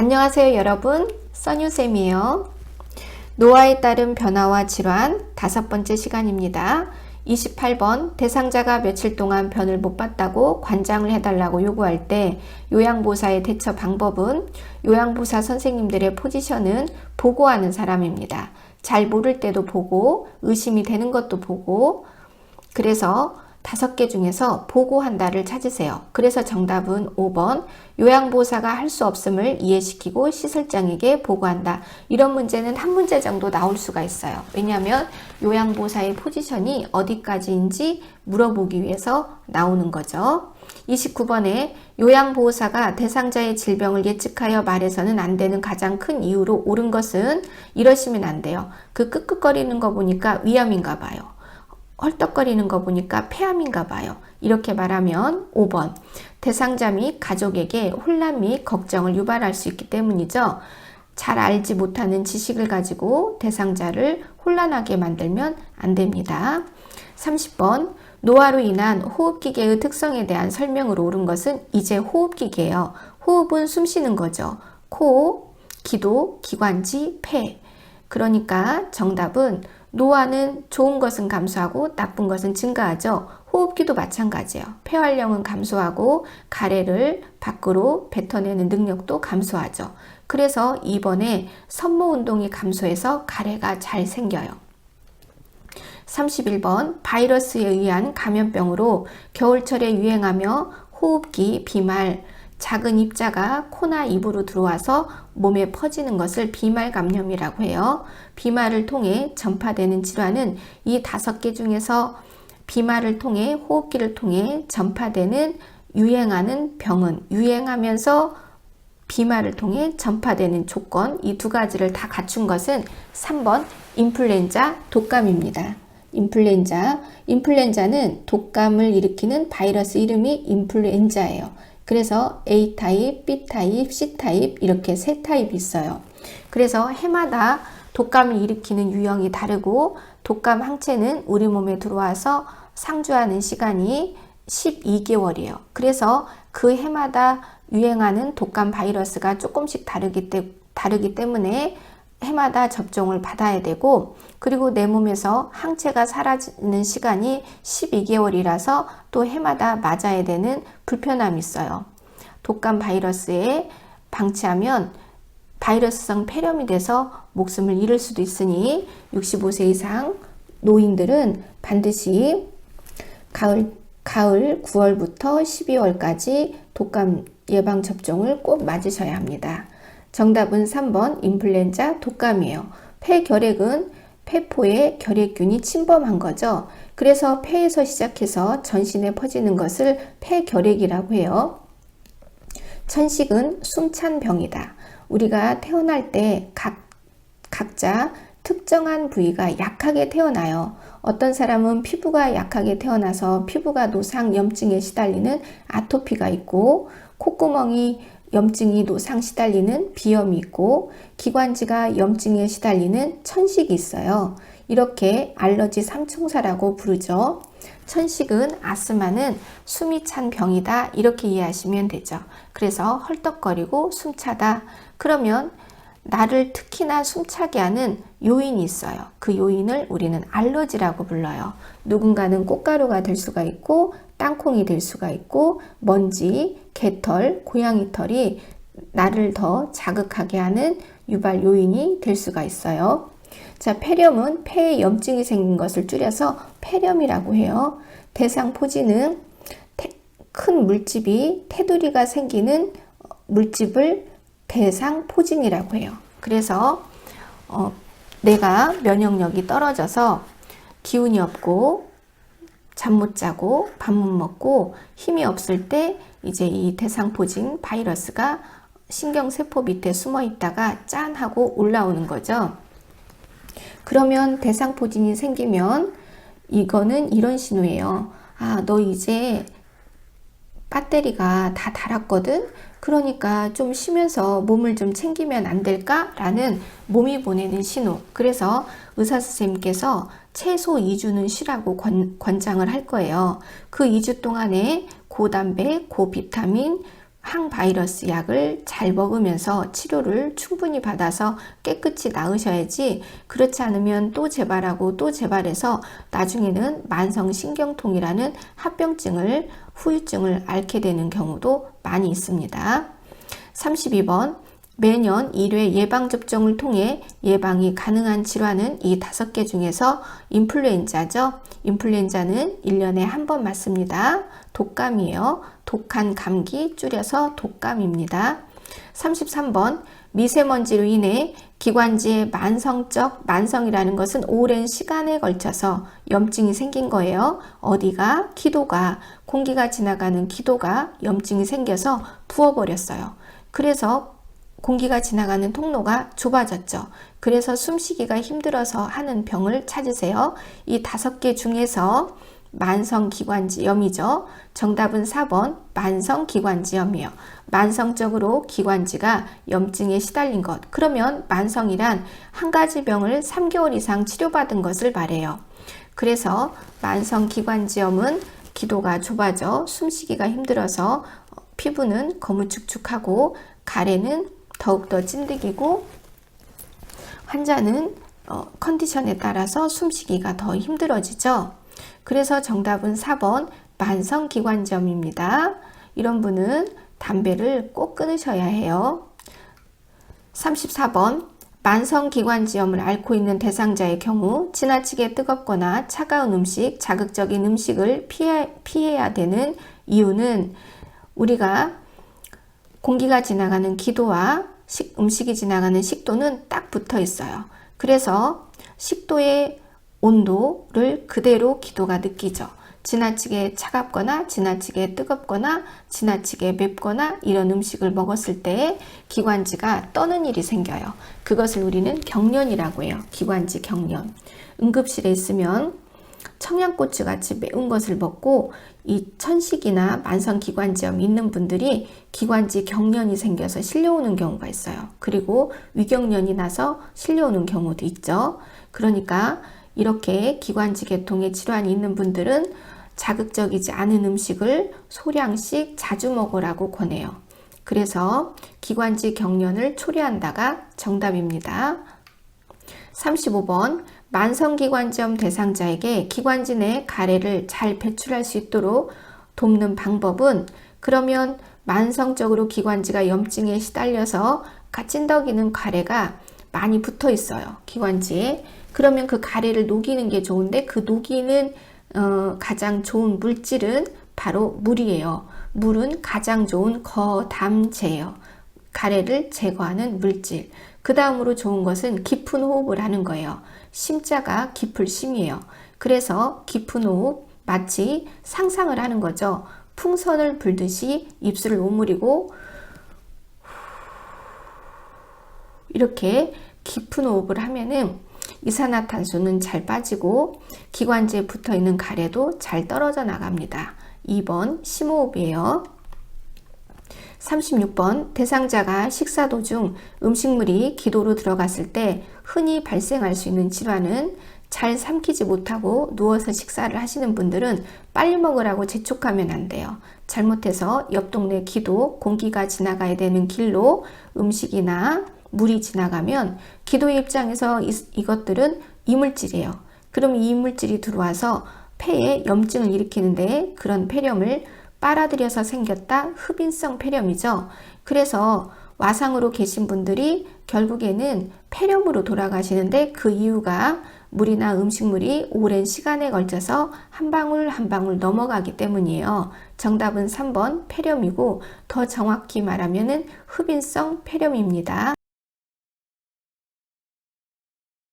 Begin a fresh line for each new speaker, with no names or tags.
안녕하세요 여러분. 써뉴쌤이에요. 노화에 따른 변화와 질환 다섯 번째 시간입니다. 28번 대상자가 며칠 동안 변을 못 봤다고 관장을 해달라고 요구할 때 요양보사의 대처 방법은 요양보사 선생님들의 포지션은 보고하는 사람입니다. 잘 모를 때도 보고 의심이 되는 것도 보고. 그래서 다섯 개 중에서 보고한다를 찾으세요. 그래서 정답은 5번 요양보호사가 할 수 없음을 이해시키고 시설장에게 보고한다. 이런 문제는 한 문제 정도 나올 수가 있어요. 왜냐하면 요양보호사의 포지션이 어디까지인지 물어보기 위해서 나오는 거죠. 29번에 요양보호사가 대상자의 질병을 예측하여 말해서는 안 되는 가장 큰 이유로 옳은 것은 이러시면 안 돼요. 그 끄끄거리는 거 보니까 위암인가 봐요. 헐떡거리는 거 보니까 폐암인가 봐요. 이렇게 말하면 5번. 대상자 및 가족에게 혼란 및 걱정을 유발할 수 있기 때문이죠. 잘 알지 못하는 지식을 가지고 대상자를 혼란하게 만들면 안 됩니다. 30번. 노화로 인한 호흡기계의 특성에 대한 설명으로 옳은 것은 이제 호흡기계예요. 호흡은 숨 쉬는 거죠. 코, 기도, 기관지, 폐. 그러니까 정답은 노화는 좋은 것은 감소하고 나쁜 것은 증가하죠. 호흡기도 마찬가지예요. 폐활량은 감소하고 가래를 밖으로 뱉어내는 능력도 감소하죠. 그래서 이번에 선모 운동이 감소해서 가래가 잘 생겨요. 31번 바이러스에 의한 감염병으로 겨울철에 유행하며 호흡기, 비말, 작은 입자가 코나 입으로 들어와서 몸에 퍼지는 것을 비말 감염이라고 해요. 비말을 통해 전파되는 질환은 이 다섯 개 중에서 비말을 통해 호흡기를 통해 전파되는 유행하는 병은 유행하면서 비말을 통해 전파되는 조건 이 두 가지를 다 갖춘 것은 3번 인플루엔자 독감입니다. 인플루엔자 인플루엔자는 독감을 일으키는 바이러스 이름이 인플루엔자예요. 그래서 A 타입, B 타입, C 타입 이렇게 세 타입이 있어요. 그래서 해마다 독감을 일으키는 유형이 다르고 독감 항체는 우리 몸에 들어와서 상주하는 시간이 12개월이에요. 그래서 그 해마다 유행하는 독감 바이러스가 조금씩 다르기, 때, 다르기 때문에 해마다 접종을 받아야 되고 그리고 내 몸에서 항체가 사라지는 시간이 12개월이라서 또 해마다 맞아야 되는 불편함이 있어요. 독감 바이러스에 방치하면 바이러스성 폐렴이 돼서 목숨을 잃을 수도 있으니 65세 이상 노인들은 반드시 가을, 가을 9월부터 12월까지 독감 예방 접종을 꼭 맞으셔야 합니다. 정답은 3번 인플루엔자 독감이에요. 폐결핵은 폐포에 결핵균이 침범한 거죠. 그래서 폐에서 시작해서 전신에 퍼지는 것을 폐결핵이라고 해요. 천식은 숨찬 병이다. 우리가 태어날 때 각, 각자 특정한 부위가 약하게 태어나요. 어떤 사람은 피부가 약하게 태어나서 피부가 노상 염증에 시달리는 아토피가 있고 콧구멍이 염증이 노상 시달리는 비염이 있고 기관지가 염증에 시달리는 천식이 있어요. 이렇게 알러지 삼총사라고 부르죠. 천식은 아스마는 숨이 찬 병이다 이렇게 이해하시면 되죠. 그래서 헐떡거리고 숨차다. 그러면 나를 특히나 숨차게 하는 요인이 있어요. 그 요인을 우리는 알러지라고 불러요. 누군가는 꽃가루가 될 수가 있고 땅콩이 될 수가 있고 먼지, 개털, 고양이 털이 나를 더 자극하게 하는 유발 요인이 될 수가 있어요. 자, 폐렴은 폐에 염증이 생긴 것을 줄여서 폐렴이라고 해요. 대상 포진은 태, 큰 물집이 테두리가 생기는 물집을 대상 포진이라고 해요. 그래서 어, 내가 면역력이 떨어져서 기운이 없고 잠 못 자고 밥 못 먹고 힘이 없을 때 이제 이 대상포진 바이러스가 신경세포 밑에 숨어 있다가 짠 하고 올라오는 거죠. 그러면 대상포진이 생기면 이거는 이런 신호예요. 아, 너 이제 배터리가 다 닳았거든? 그러니까 좀 쉬면서 몸을 좀 챙기면 안 될까? 라는 몸이 보내는 신호. 그래서 의사 선생님께서 최소 2주는 쉬라고 권, 권장을 할 거예요. 그 2주 동안에 고단백, 고비타민, 항바이러스 약을 잘 먹으면서 치료를 충분히 받아서 깨끗이 나으셔야지 그렇지 않으면 또 재발하고 또 재발해서 나중에는 만성신경통이라는 합병증을 후유증을 앓게 되는 경우도 많이 있습니다. 32번 매년 1회 예방접종을 통해 예방이 가능한 질환은 이 다섯 개 중에서 인플루엔자죠. 인플루엔자는 1년에 한 번 맞습니다. 독감이에요. 독한 감기 줄여서 독감입니다. 33번 미세먼지로 인해 기관지의 만성적 만성이라는 것은 오랜 시간에 걸쳐서 염증이 생긴 거예요. 어디가 기도가 공기가 지나가는 기도가 염증이 생겨서 부어버렸어요. 그래서 공기가 지나가는 통로가 좁아졌죠. 그래서 숨쉬기가 힘들어서 하는 병을 찾으세요. 이 다섯 개 중에서 만성기관지염이죠. 정답은 4번 만성기관지염이에요. 만성적으로 기관지가 염증에 시달린 것. 그러면 만성이란 한 가지 병을 3개월 이상 치료받은 것을 말해요. 그래서 만성기관지염은 기도가 좁아져 숨쉬기가 힘들어서 피부는 거무축축하고 가래는 더욱더 찐득이고 환자는 어, 컨디션에 따라서 숨쉬기가 더 힘들어지죠. 그래서 정답은 4번 만성기관지염입니다. 이런 분은 담배를 꼭 끊으셔야 해요. 34번 만성기관지염을 앓고 있는 대상자의 경우 지나치게 뜨겁거나 차가운 음식, 자극적인 음식을 피해, 피해야 되는 이유는 우리가 공기가 지나가는 기도와 식, 음식이 지나가는 식도는 딱 붙어 있어요. 그래서 식도의 온도를 그대로 기도가 느끼죠. 지나치게 차갑거나 지나치게 뜨겁거나 지나치게 맵거나 이런 음식을 먹었을 때 기관지가 떠는 일이 생겨요. 그것을 우리는 경련이라고 해요. 기관지 경련. 응급실에 있으면 청양고추 같이 매운 것을 먹고 이 천식이나 만성기관지염 있는 분들이 기관지 경련이 생겨서 실려오는 경우가 있어요. 그리고 위경련이 나서 실려오는 경우도 있죠. 그러니까 이렇게 기관지 계통의 질환이 있는 분들은 자극적이지 않은 음식을 소량씩 자주 먹으라고 권해요. 그래서 기관지 경련을 초래한다가 정답입니다. 35번 만성기관지염 대상자에게 기관지 내 가래를 잘 배출할 수 있도록 돕는 방법은 그러면 만성적으로 기관지가 염증에 시달려서 찐덕이는 가래가 많이 붙어 있어요. 기관지에. 그러면 그 가래를 녹이는 게 좋은데 그 녹이는 어, 가장 좋은 물질은 바로 물이에요. 물은 가장 좋은 거담제예요. 가래를 제거하는 물질. 그 다음으로 좋은 것은 깊은 호흡을 하는 거예요. 심자가 깊을 심이에요. 그래서 깊은 호흡, 마치 상상을 하는 거죠. 풍선을 불듯이 입술을 오므리고 이렇게 깊은 호흡을 하면은 이산화탄소는 잘 빠지고 기관지에 붙어 있는 가래도 잘 떨어져 나갑니다. 2번 심호흡이에요. 36번 대상자가 식사 도중 음식물이 기도로 들어갔을 때 흔히 발생할 수 있는 질환은 잘 삼키지 못하고 누워서 식사를 하시는 분들은 빨리 먹으라고 재촉하면 안 돼요. 잘못해서 옆 동네 기도, 공기가 지나가야 되는 길로 음식이나 물이 지나가면 기도의 입장에서 이, 이것들은 이물질이에요. 그럼 이 이물질이 들어와서 폐에 염증을 일으키는데 그런 폐렴을 빨아들여서 생겼다 흡인성 폐렴이죠. 그래서 와상으로 계신 분들이 결국에는 폐렴으로 돌아가시는데 그 이유가 물이나 음식물이 오랜 시간에 걸쳐서 한 방울 한 방울 넘어가기 때문이에요. 정답은 3번 폐렴이고 더 정확히 말하면 흡인성 폐렴입니다.